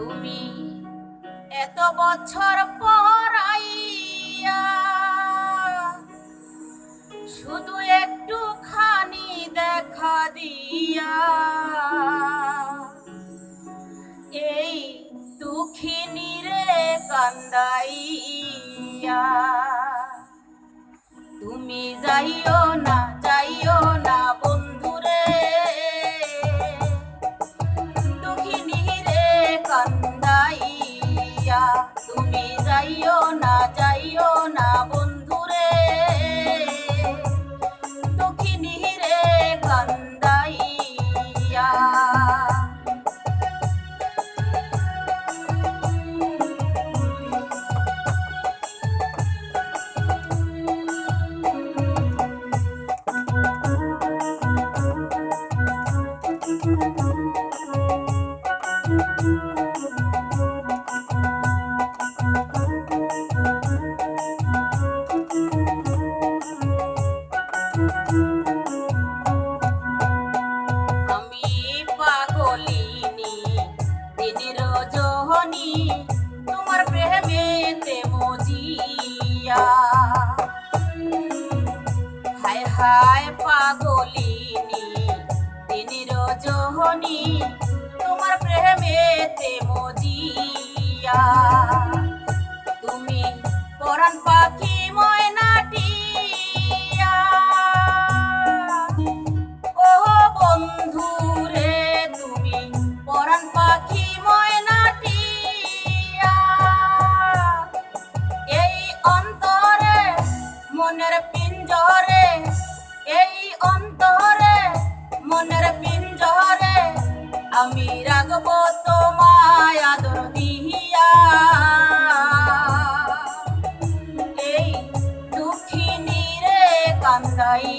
তুমি এত বছর পর শুধু একটু খানি দেখা দিয়া। এই দুঃখিনী রে কান্দাইয়া। তুমি যাইও না তুমি যাইও না মনের পিঞ্জরে, এই অন্তরে মনের পিঞ্জরে আমি রাখব তোমায় আদর দিয়া। এই দুঃখিনী রে কান্দাইয়া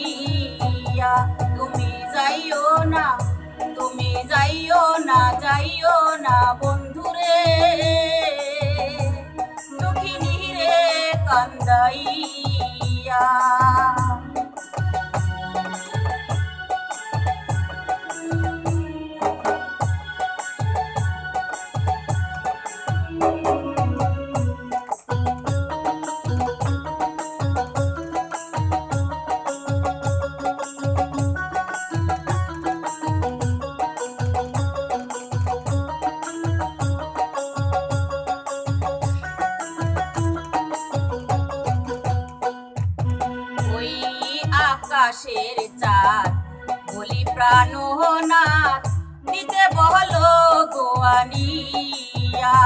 আকাশের চাঁদ, বলি প্রাণনাথ দিতে বলো গোয়ানিয়া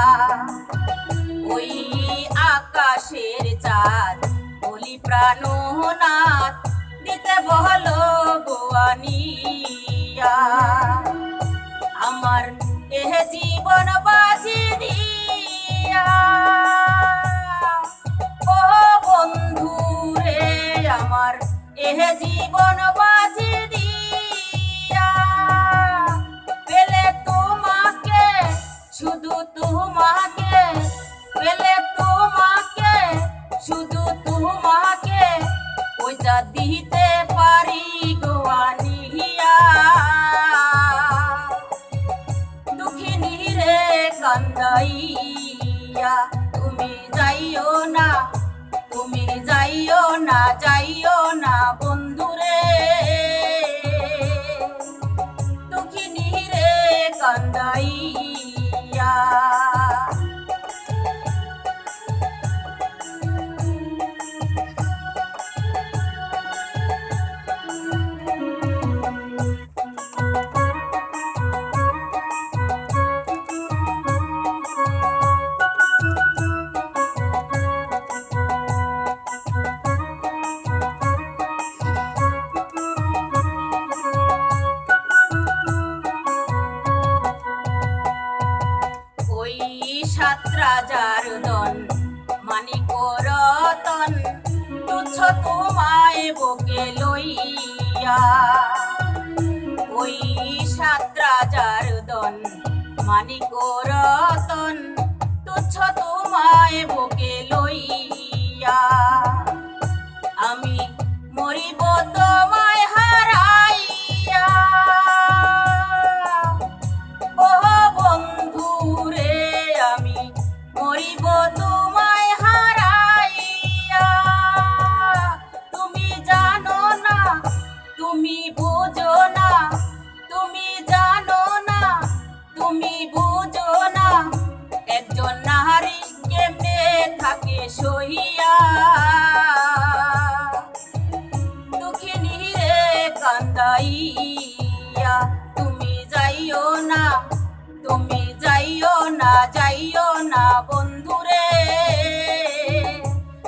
ওই আকাশের চাঁদ, বলি প্রাণনাথ দিতে বলো গোয়ানিয়া আমার এহ জীবন বাজি দিয়া। ও বন্ধু রে আমার এহ জীবন বাজি দিয়া। পেলে তোমাকে, শুধু তোমাকে, পেলে তোমাকে, শুধু তোমাকে ওইটা দিতে পারি গোয়ানিয়া দুঃখিনী রে কান্দাইয়া, তুমি যাইও না যাইও না যাইও না বন্ধুরে। সাত রাজার দন মানিক রতন, তুচ্ছ তোমায় বকে লইয়া। ওই সাত রাজার দন মানিক রতন, তুচ্ছ তোমায় বকে লইয়া। আমি দিয়া তুমি যাইও না, তুমি যাইও না যাইও না বন্ধুরে।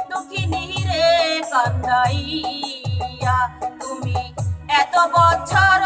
দুঃখিনী রে কান্দাইয়া তুমি এত বছর